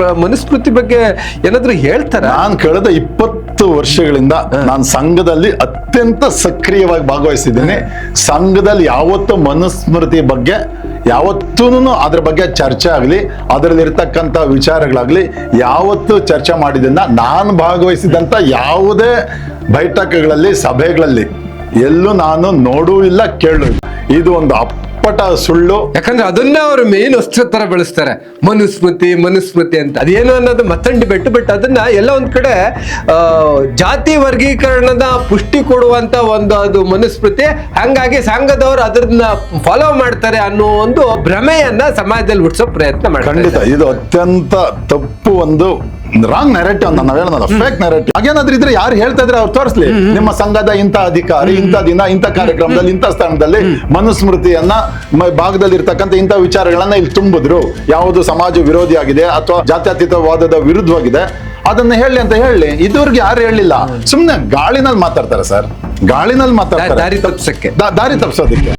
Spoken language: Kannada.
ಮನುಸ್ಮೃತಿ ಬಗ್ಗೆ ಏನಾದ್ರು ಹೇಳ್ತಾರೆ? ನಾನು ಕಳೆದ ಇಪ್ಪತ್ತು ವರ್ಷಗಳಿಂದ ನಾನು ಸಂಘದಲ್ಲಿ ಅತ್ಯಂತ ಸಕ್ರಿಯವಾಗಿ ಭಾಗವಹಿಸಿದ್ದೇನೆ. ಸಂಘದಲ್ಲಿ ಯಾವತ್ತು ಮನುಸ್ಮೃತಿ ಬಗ್ಗೆ ಯಾವತ್ತೂ ಅದ್ರ ಬಗ್ಗೆ ಚರ್ಚೆ ಆಗಲಿ ಅದರಲ್ಲಿ ವಿಚಾರಗಳಾಗಲಿ ವಿಚಾರಗಳಾಗ್ಲಿ ಯಾವತ್ತು ಚರ್ಚೆ ಮಾಡಿದ್ದನ್ನ ನಾನು ಭಾಗವಹಿಸಿದಂತ ಯಾವುದೇ ಬೈಠಕಗಳಲ್ಲಿ ಸಭೆಗಳಲ್ಲಿ ಎಲ್ಲೂ ನಾನು ನೋಡೂ ಇಲ್ಲ ಕೇಳೂ ಇಲ್ಲ. ಇದು ಒಂದು ಅಪ್ಪಟ ಸುಳ್ಳು. ಯಾಕಂದ್ರೆ ಅದನ್ನ ಅವರು ಮೇನ್ ಅಸ್ತ್ರ ತರ ಬಳಸ್ತಾರೆ. ಮನುಸ್ಮೃತಿ ಮನುಸ್ಮೃತಿ ಅಂತ. ಅದೇನು ಅನ್ನೋದು ಮತ್ತಂಡಿ ಬೆಟ್ಟು ಬಟ್ ಅದನ್ನ ಎಲ್ಲ ಒಂದ್ ಕಡೆ ಜಾತಿ ವರ್ಗೀಕರಣದ ಪುಷ್ಟಿ ಕೊಡುವಂತ ಒಂದು ಅದು ಮನುಸ್ಮೃತಿ ಹಂಗಾಗಿ ಸಂಘದವರು ಅದನ್ನ ಫಾಲೋ ಮಾಡ್ತಾರೆ ಅನ್ನೋ ಒಂದು ಭ್ರಮೆಯನ್ನ ಸಮಾಜದಲ್ಲಿ ಹುಟ್ಟಿಸೋ ಪ್ರಯತ್ನ ಮಾಡ್ತಾರೆ ಖಂಡಿತ ಇದು ಅತ್ಯಂತ ತಪ್ಪು ಒಂದು ರಾಂಗ್ ನೆರೆಟಿವ್ ಅಂತ ನಾವ್ ಹೇಳೋದಲ್ಲ ಫೇಕ್ ನೆರೆಟಿವ್ ಹಾಗೇನಾದ್ರೂ ಇದ್ರೆ ಯಾರು ಹೇಳ್ತಾ ಇದ್ರೆ ಅವ್ರು ತೋರಿಸ್ಲಿ. ನಿಮ್ಮ ಸಂಘದ ಇಂಥ ಅಧಿಕಾರಿ ಇಂಥ ದಿನ ಇಂಥ ಕಾರ್ಯಕ್ರಮದಲ್ಲಿ ಇಂಥ ಸ್ಥಾನದಲ್ಲಿ ಮನುಸ್ಮೃತಿಯನ್ನ ಭಾಗದಲ್ಲಿ ಇರ್ತಕ್ಕಂಥ ಇಂಥ ವಿಚಾರಗಳನ್ನ ಇಲ್ಲಿ ತುಂಬಿದ್ರು. ಯಾವುದು ಸಮಾಜ ವಿರೋಧಿ ಆಗಿದೆ ಅಥವಾ ಜಾತ್ಯತೀತವಾದದ ವಿರುದ್ಧವಾಗಿದೆ. ಅದನ್ನ ಹೇಳಿ ಅಂತ ಹೇಳಿ ಇದುವರೆಗೆ ಯಾರು ಹೇಳಿಲ್ಲ. ಸುಮ್ನೆ ಗಾಳಿನಲ್ಲಿ ಮಾತಾಡ್ತಾರೆ ಸರ್. ಗಾಳಿನಲ್ಲಿ ಮಾತಾಡ್ತಾರೆ. ದಾರಿ ತಪ್ಪಿಸೋದಕ್ಕೆ